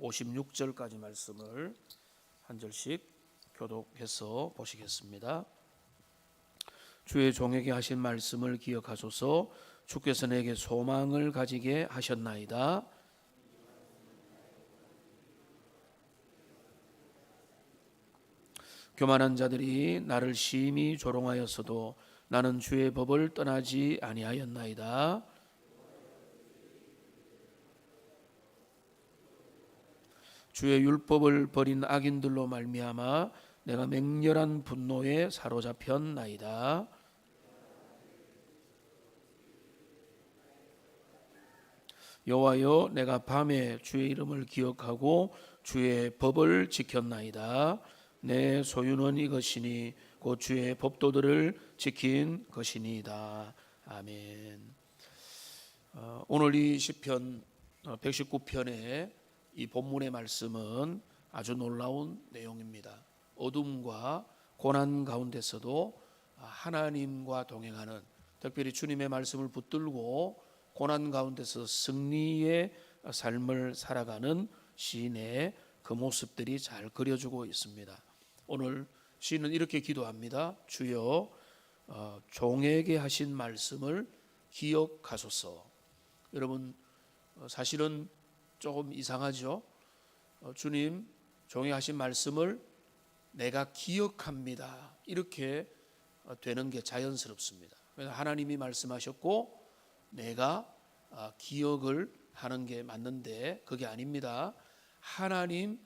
56절까지 말씀을 한 절씩 교독해서 보시겠습니다. 주의 종에게 하신 말씀을 기억하소서 주께서 내게 소망을 가지게 하셨나이다. 교만한 자들이 나를 심히 조롱하였어도 나는 주의 법을 떠나지 아니하였나이다. 주의 율법을 버린 악인들로 말미암아 내가 맹렬한 분노에 사로잡혔나이다. 여호와여 내가 밤에 주의 이름을 기억하고 주의 법을 지켰나이다. 내 소유는 이것이니 곧 주의 법도들을 지킨 것이니이다. 아멘. 어, 오늘 이 시편 119편의 이 본문의 말씀은 아주 놀라운 내용입니다. 어둠과 고난 가운데서도 하나님과 동행하는 특별히 주님의 말씀을 붙들고 고난 가운데서 승리의 삶을 살아가는 시인의 그 모습들이 잘 그려주고 있습니다. 오늘 시인은 이렇게 기도합니다. 주여 어, 종에게 하신 말씀을 기억하소서. 여러분 어, 사실은 조금 이상하죠. 어, 주님 종에 하신 말씀을 내가 기억합니다. 이렇게 어, 되는 게 자연스럽습니다. 그래서 하나님이 말씀하셨고 내가 아, 기억을 하는 게 맞는데 그게 아닙니다. 하나님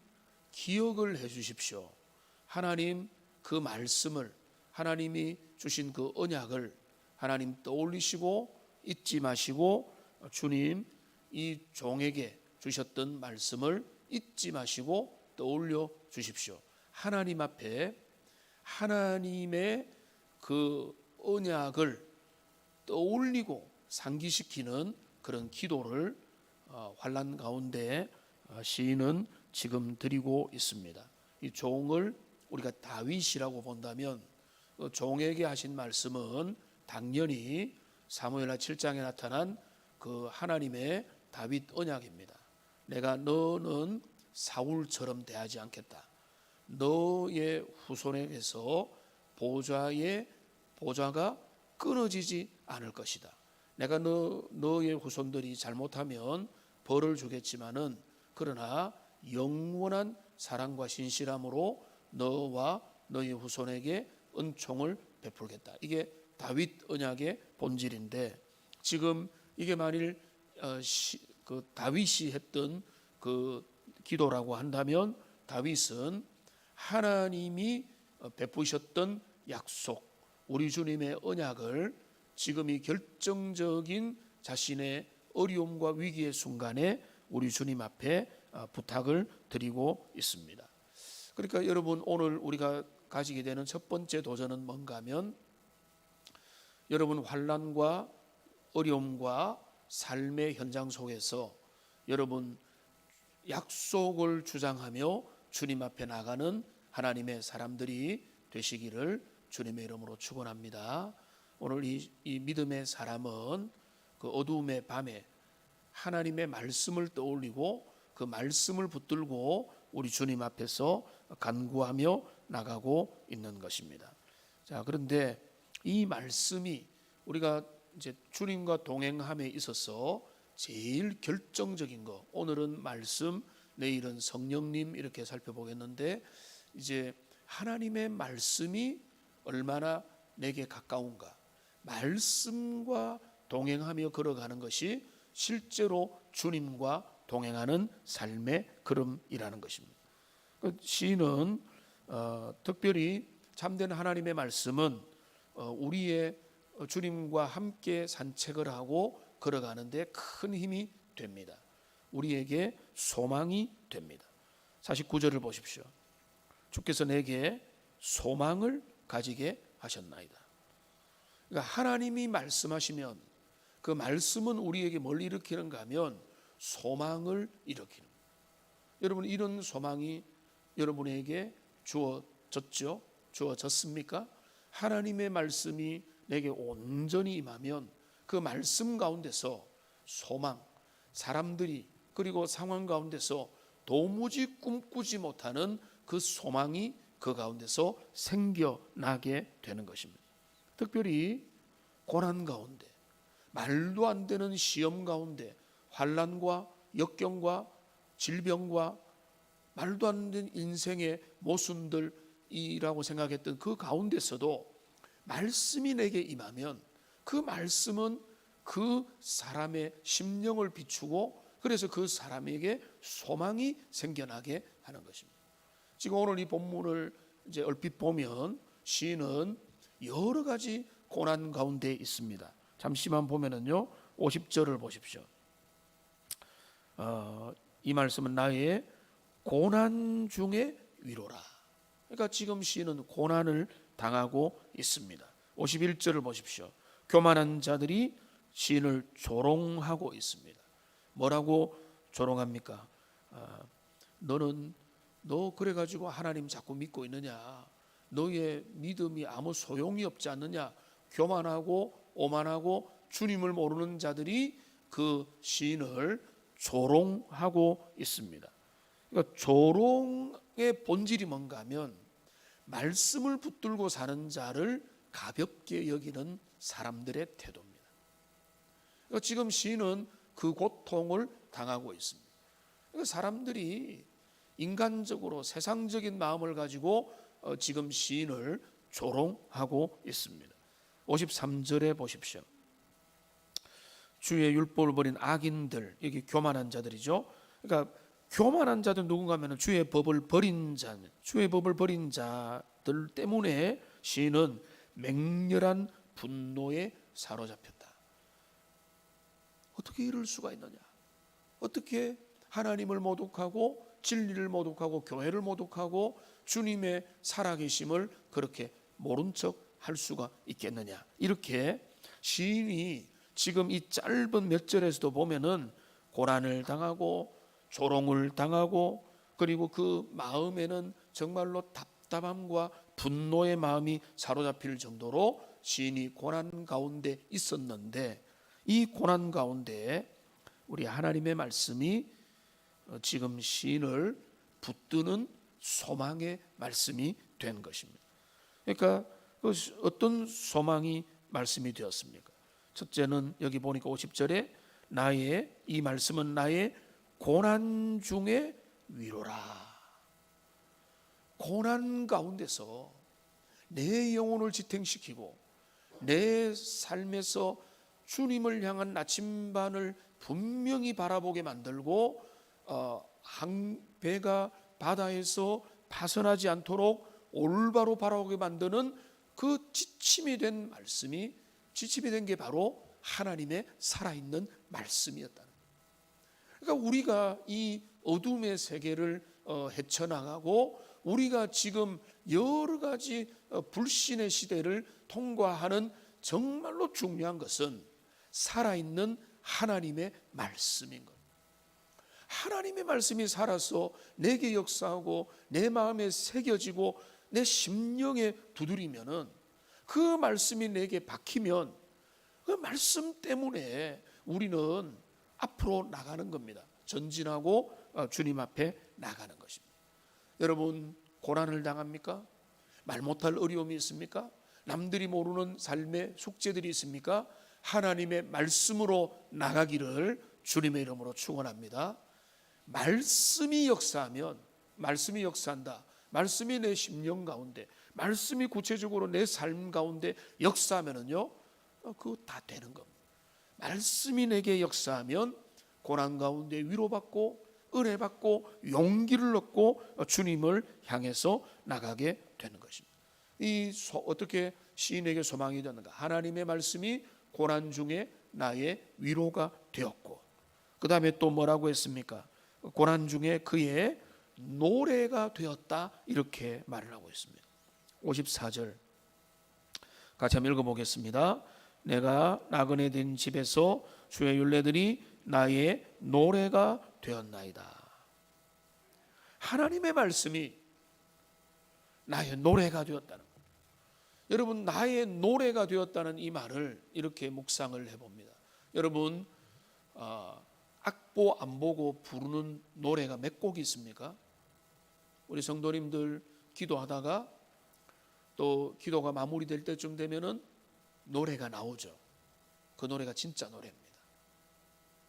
기억을 해 주십시오. 하나님 그 말씀을 하나님이 주신 그 언약을 하나님 떠올리시고 잊지 마시고 어, 주님 이 종에게 주셨던 말씀을 잊지 마시고 떠올려 주십시오. 하나님 앞에 하나님의 그 언약을 떠올리고 상기시키는 그런 기도를 어, 환란 가운데 어, 시인은 지금 드리고 있습니다. 이 종을 우리가 다윗이라고 본다면 그 종에게 하신 말씀은 당연히 사무엘하 7장에 나타난 그 하나님의 다윗 언약입니다. 내가 너는 사울처럼 대하지 않겠다. 너의 후손에게서 보좌의 보좌가 끊어지지 않을 것이다. 내가 너 너의 후손들이 잘못하면 벌을 주겠지만은 그러나 영원한 사랑과 신실함으로 너와 너의 후손에게 은총을 베풀겠다. 이게 다윗 언약의 본질인데 지금 이게 만일 어, 시, 그 다윗이 했던 그 기도라고 한다면 다윗은 하나님이 어, 베푸셨던 약속, 우리 주님의 언약을 지금 이 결정적인 자신의 어려움과 위기의 순간에 우리 주님 앞에 어, 부탁을 드리고 있습니다. 그러니까 여러분 오늘 우리가 가지게 되는 첫 번째 도전은 뭔가 하면 여러분 환란과 어려움과 삶의 현장 속에서 여러분 약속을 주장하며 주님 앞에 나가는 하나님의 사람들이 되시기를 주님의 이름으로 축원합니다. 오늘 이, 이 믿음의 사람은 그 어두움의 밤에 하나님의 말씀을 떠올리고 그 말씀을 붙들고 우리 주님 앞에서 간구하며 나가고 있는 것입니다. 자, 그런데 이 말씀이 우리가 이제 주님과 동행함에 있어서 제일 결정적인 거 오늘은 말씀 내일은 성령님 이렇게 살펴보겠는데 이제 하나님의 말씀이 얼마나 내게 가까운가 말씀과 동행하며 걸어가는 것이 실제로 주님과 동행하는 삶의 걸음이라는 것입니다. 그 시인은 어, 특별히 참된 하나님의 말씀은 어, 우리의 주님과 함께 산책을 하고 걸어가는데 큰 힘이 됩니다. 우리에게 소망이 됩니다. 49절을 보십시오. 주께서 내게 소망을 가지게 하셨나이다. 그러니까 하나님이 말씀하시면 그 말씀은 우리에게 뭘 일으키는가 하면 소망을 일으키는. 여러분 이런 소망이 여러분에게 주어졌죠? 주어졌습니까? 하나님의 말씀이 내게 온전히 임하면 그 말씀 가운데서 소망, 사람들이 그리고 상황 가운데서 도무지 꿈꾸지 못하는 그 소망이 그 가운데서 생겨나게 되는 것입니다. 특별히 고난 가운데 말도 안 되는 시험 가운데 환란과 역경과 질병과 말도 안 되는 인생의 모순들이라고 생각했던 그 가운데서도 말씀이 내게 임하면 그 말씀은 그 사람의 심령을 비추고 그래서 그 사람에게 소망이 생겨나게 하는 것입니다. 지금 오늘 이 본문을 이제 얼핏 보면 시인은 여러 가지 고난 가운데 있습니다. 잠시만 보면은요. 50절을 보십시오. 어, 이 말씀은 나의 고난 중에 위로라. 그러니까 지금 시인은 고난을 당하고 있습니다. 51절을 보십시오. 교만한 자들이 시인을 조롱하고 있습니다. 뭐라고 조롱합니까? 아, 너는 너 그래 가지고 하나님 자꾸 믿고 있느냐? 너의 믿음이 아무 소용이 없지 않느냐? 교만하고 오만하고 주님을 모르는 자들이 그 시인을 조롱하고 있습니다. 그러니까 조롱의 본질이 뭔가 하면 말씀을 붙들고 사는 자를 가볍게 여기는 사람들의 태도입니다. 그러니까 지금 시인은 그 고통을 당하고 있습니다. 그러니까 사람들이 인간적으로 세상적인 마음을 가지고 어, 지금 시인을 조롱하고 있습니다. 53절에 보십시오. 주의 율법을 버린 악인들, 여기 교만한 자들이죠. 그러니까 교만한 자들 누군가 하면 주의 법을 버린 자, 주의 법을 버린 자들 때문에 시인은 맹렬한 분노에 사로잡혔다. 어떻게 이럴 수가 있느냐? 어떻게 하나님을 모독하고 진리를 모독하고 교회를 모독하고 주님의 살아계심을 그렇게 모른 척 할 수가 있겠느냐? 이렇게 시인이 지금 이 짧은 몇 절에서도 보면은 고난을 당하고 조롱을 당하고 그리고 그 마음에는 정말로 답답함과 분노의 마음이 사로잡힐 정도로 시인이 고난 가운데 있었는데 이 고난 가운데 우리 하나님의 말씀이 어, 지금 시인을 붙드는 소망의 말씀이 된 것입니다. 그러니까 그 어떤 소망이 말씀이 되었습니까? 첫째는 여기 보니까 50절에 나의 이 말씀은 나의 고난 중에 위로라. 고난 가운데서 내 영혼을 지탱시키고 내 삶에서 주님을 향한 나침반을 분명히 바라보게 만들고 어, 한 배가 바다에서 파선하지 않도록 올바로 바라보게 만드는 그 지침이 된 말씀이 지침이 된 게 바로 하나님의 살아있는 말씀이었다는 거예요. 그러니까 우리가 이 어둠의 세계를 어, 헤쳐나가고 우리가 지금 여러 가지 어, 불신의 시대를 통과하는 정말로 중요한 것은 살아있는 하나님의 말씀인 것. 하나님의 말씀이 살아서 내게 역사하고 내 마음에 새겨지고 내 심령에 두드리면은 그 말씀이 내게 박히면 그 말씀 때문에 우리는 앞으로 나가는 겁니다. 전진하고 어, 주님 앞에 나가는 것입니다. 여러분 고난을 당합니까? 말 못할 어려움이 있습니까? 남들이 모르는 삶의 숙제들이 있습니까? 하나님의 말씀으로 나가기를 주님의 이름으로 축원합니다. 말씀이 역사하면 말씀이 역사한다. 말씀이 내 심령 가운데, 말씀이 구체적으로 내 삶 가운데 역사하면은요, 어, 그거 다 되는 겁니다. 말씀이 내게 역사하면 고난 가운데 위로받고 은혜 받고 용기를 얻고 주님을 향해서 나가게 되는 것입니다. 이 소, 어떻게 시인에게 소망이 되는가? 하나님의 말씀이 고난 중에 나의 위로가 되었고, 그 다음에 또 뭐라고 했습니까? 고난 중에 그의 노래가 되었다 이렇게 말을 하고 있습니다. 54절 같이 한번 읽어보겠습니다. 내가 나그네 된 집에서 주의 윤례들이 나의 노래가 되었나이다. 하나님의 말씀이 나의 노래가 되었다는 것. 여러분 나의 노래가 되었다는 이 말을 이렇게 묵상을 해봅니다. 여러분 어, 악보 안 보고 부르는 노래가 몇 곡이 있습니까? 우리 성도님들 기도하다가 또 기도가 마무리될 때쯤 되면은 노래가 나오죠. 그 노래가 진짜 노래입니다.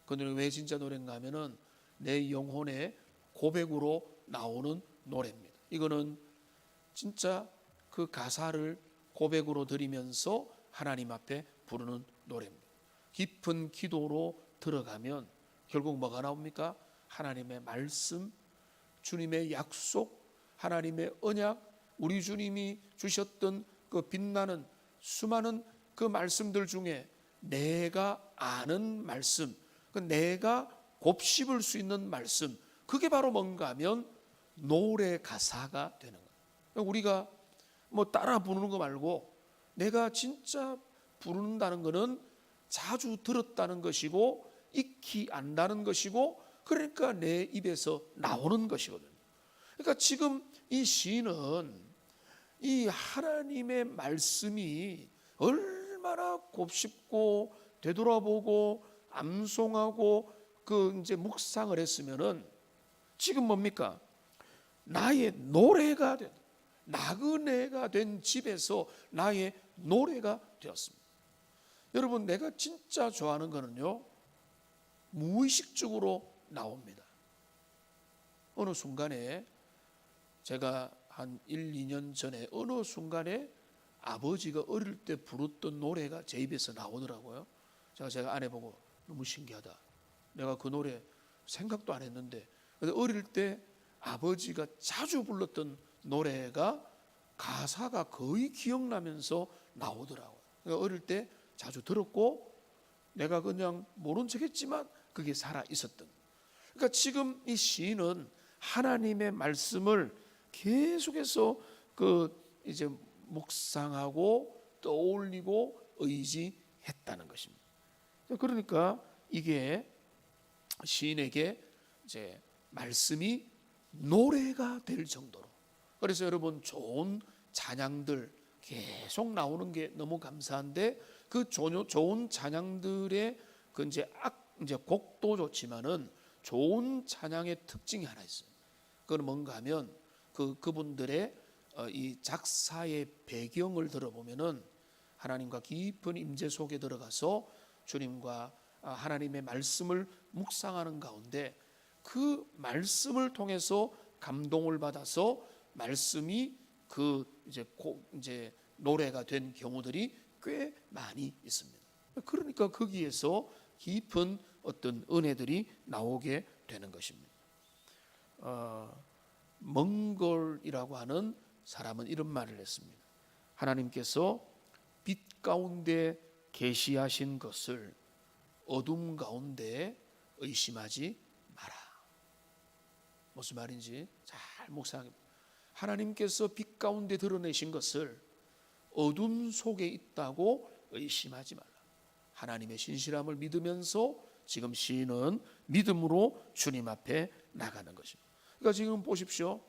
그 노래 왜 진짜 노래인가 하면은 내 영혼의 고백으로 나오는 노래입니다. 이거는 진짜 그 가사를 고백으로 드리면서 하나님 앞에 부르는 노래입니다. 깊은 기도로 들어가면 결국 뭐가 나옵니까? 하나님의 말씀, 주님의 약속, 하나님의 언약, 우리 주님이 주셨던 그 빛나는 수많은 그 말씀들 중에 내가 아는 말씀, 그 내가 곱씹을 수 있는 말씀, 그게 바로 뭔가 하면 노래 가사가 되는 거예요. 우리가 뭐 따라 부르는 거 말고 내가 진짜 부른다는 거는 자주 들었다는 것이고 익히 안다는 것이고 그러니까 내 입에서 나오는 것이거든요. 그러니까 지금 이 시인은 이 하나님의 말씀이 얼 마나 곱씹고 되돌아보고 암송하고 그 이제 묵상을 했으면은 지금 뭡니까? 나의 노래가 된 나그네가 된 집에서 나의 노래가 되었습니다. 여러분 내가 진짜 좋아하는 거는요. 무의식적으로 나옵니다. 어느 순간에 제가 한 1, 2년 전에 어느 순간에 아버지가 어릴 때 부르던 노래가 제 입에서 나오더라고요. 제가 제가 아내 보고 너무 신기하다. 내가 그 노래 생각도 안 했는데 어릴 때 아버지가 자주 불렀던 노래가 가사가 거의 기억나면서 나오더라고요. 그러니까 어릴 때 자주 들었고 내가 그냥 모른 척했지만 그게 살아 있었던. 그러니까 지금 이 시인은 하나님의 말씀을 계속해서 그 이제 묵상하고 떠올리고 의지했다는 것입니다. 그러니까 이게 시인에게 이제 말씀이 노래가 될 정도로 그래서 여러분 좋은 찬양들 계속 나오는 게 너무 감사한데 그 좋은 찬양들의 그 이제 악 이제 곡도 좋지만은 좋은 찬양의 특징이 하나 있어요. 그건 뭔가 하면 그 그분들의 어, 이 작사의 배경을 들어보면은 하나님과 깊은 임재 속에 들어가서 주님과 아, 하나님의 말씀을 묵상하는 가운데 그 말씀을 통해서 감동을 받아서 말씀이 그 이제 고, 이제 노래가 된 경우들이 꽤 많이 있습니다. 그러니까 거기에서 깊은 어떤 은혜들이 나오게 되는 것입니다. 어, 멍걸이라고 하는 사람은 이런 말을 했습니다. 하나님께서 빛 가운데 계시하신 것을 어둠 가운데 의심하지 마라. 무슨 말인지 잘 묵상해. 하나님께서 빛 가운데 드러내신 것을 어둠 속에 있다고 의심하지 말라. 하나님의 신실함을 믿으면서 지금 시인은 믿음으로 주님 앞에 나가는 것입니다. 그러니까 지금 보십시오.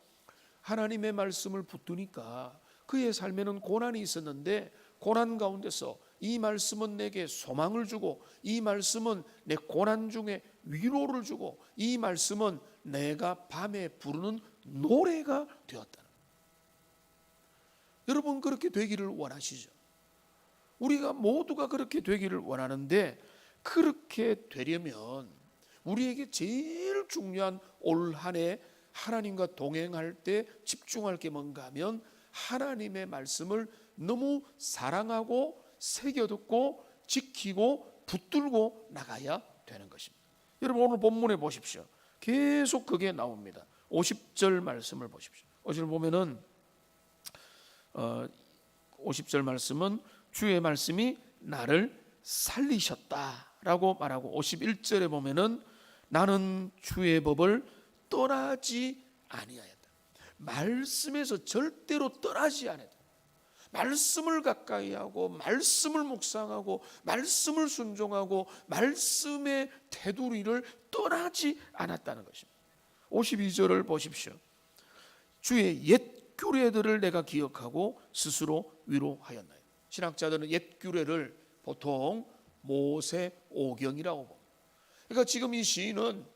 하나님의 말씀을 붙드니까 그의 삶에는 고난이 있었는데 고난 가운데서 이 말씀은 내게 소망을 주고 이 말씀은 내 고난 중에 위로를 주고 이 말씀은 내가 밤에 부르는 노래가 되었다. 여러분 그렇게 되기를 원하시죠? 우리가 모두가 그렇게 되기를 원하는데 그렇게 되려면 우리에게 제일 중요한 올 한해 하나님과 동행할 때 집중할 게 뭔가 하면 하나님의 말씀을 너무 사랑하고 새겨 듣고 지키고 붙들고 나가야 되는 것입니다. 여러분 오늘 본문에 보십시오. 계속 그게 나옵니다. 50절 말씀을 보십시오. 어디를 보면은 어, 50절 말씀은 주의 말씀이 나를 살리셨다라고 말하고 51절에 보면은 나는 주의 법을 떠나지 아니하였다. 말씀에서 절대로 떠나지 않았다. 말씀을 가까이 하고 말씀을 묵상하고 말씀을 순종하고 말씀의 테두리를 떠나지 않았다는 것입니다. 52절을 보십시오. 주의 옛 규례들을 내가 기억하고 스스로 위로하였나요. 신학자들은 옛 규례를 보통 모세 오경이라고 봅니다. 그러니까 지금 이 시인은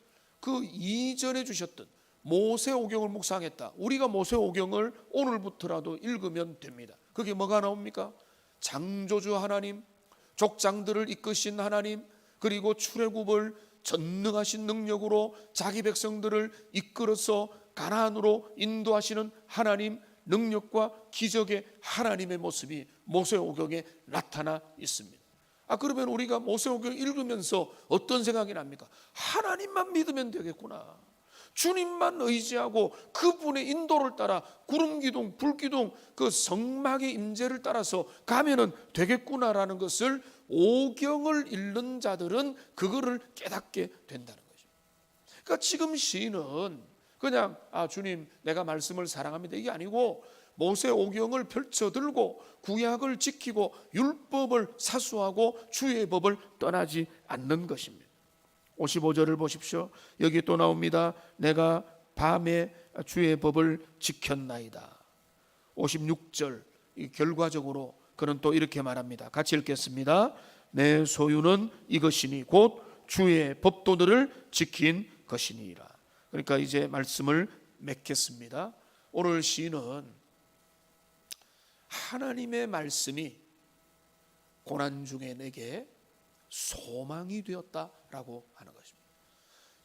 그 이전에 주셨던 모세 오경을 묵상했다. 우리가 모세 오경을 오늘부터라도 읽으면 됩니다. 그게 뭐가 나옵니까? 창조주 하나님, 족장들을 이끄신 하나님, 그리고 출애굽을 전능하신 능력으로 자기 백성들을 이끌어서 가나안으로 인도하시는 하나님 능력과 기적의 하나님의 모습이 모세 오경에 나타나 있습니다. 아 그러면 우리가 모세오경 읽으면서 어떤 생각이 납니까? 하나님만 믿으면 되겠구나. 주님만 의지하고 그분의 인도를 따라 구름 기둥, 불 기둥 그 성막의 임재를 따라서 가면은 되겠구나라는 것을 오경을 읽는 자들은 그거를 깨닫게 된다는 거죠. 그러니까 지금 시인은 그냥 아 주님 내가 말씀을 사랑합니다 이게 아니고 모세 오경을 펼쳐 들고 구약을 지키고 율법을 사수하고 주의 법을 떠나지 않는 것입니다. 55절을 보십시오. 여기 또 나옵니다. 내가 밤에 주의 법을 지켰나이다. 56절 이 결과적으로 그는 또 이렇게 말합니다. 같이 읽겠습니다. 내 소유는 이것이니 곧 주의 법도들을 지킨 것이니라. 그러니까 이제 말씀을 맺겠습니다. 오늘 시인은 하나님의 말씀이 고난 중에 내게 소망이 되었다라고 하는 것입니다.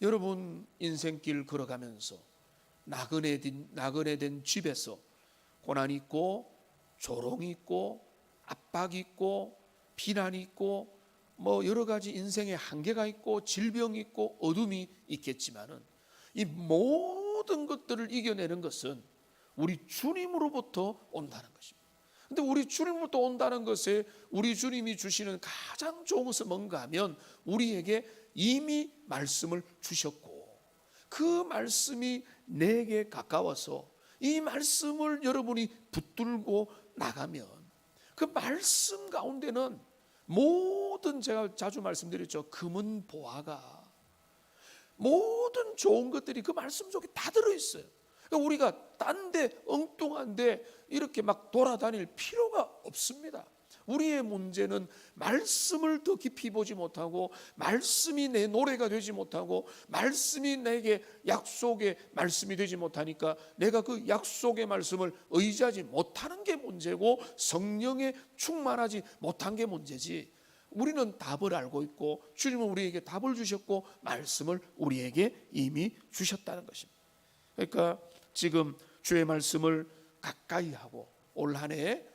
여러분 인생길 걸어가면서 나그네 된, 나그네 된 집에서 고난이 있고 조롱이 있고 압박이 있고 비난이 있고 뭐 여러 가지 인생의 한계가 있고 질병이 있고 어둠이 있겠지만은 이 모든 것들을 이겨내는 것은 우리 주님으로부터 온다는 것입니다. 근데 우리 주님으로부터 온다는 것에 우리 주님이 주시는 가장 좋은 것은 뭔가 하면 우리에게 이미 말씀을 주셨고 그 말씀이 내게 가까워서 이 말씀을 여러분이 붙들고 나가면 그 말씀 가운데는 모든 제가 자주 말씀드렸죠. 금은 보화가 모든 좋은 것들이 그 말씀 속에 다 들어 있어요. 그러니까 우리가 딴 데 엉뚱한데 이렇게 막 돌아다닐 필요가 없습니다. 우리의 문제는 말씀을 더 깊이 보지 못하고 말씀이 내 노래가 되지 못하고 말씀이 내게 약속의 말씀이 되지 못하니까 내가 그 약속의 말씀을 의지하지 못하는 게 문제고 성령에 충만하지 못한 게 문제지. 우리는 답을 알고 있고 주님은 우리에게 답을 주셨고 말씀을 우리에게 이미 주셨다는 것입니다. 그러니까 지금 주의 말씀을 가까이 하고 올 한 해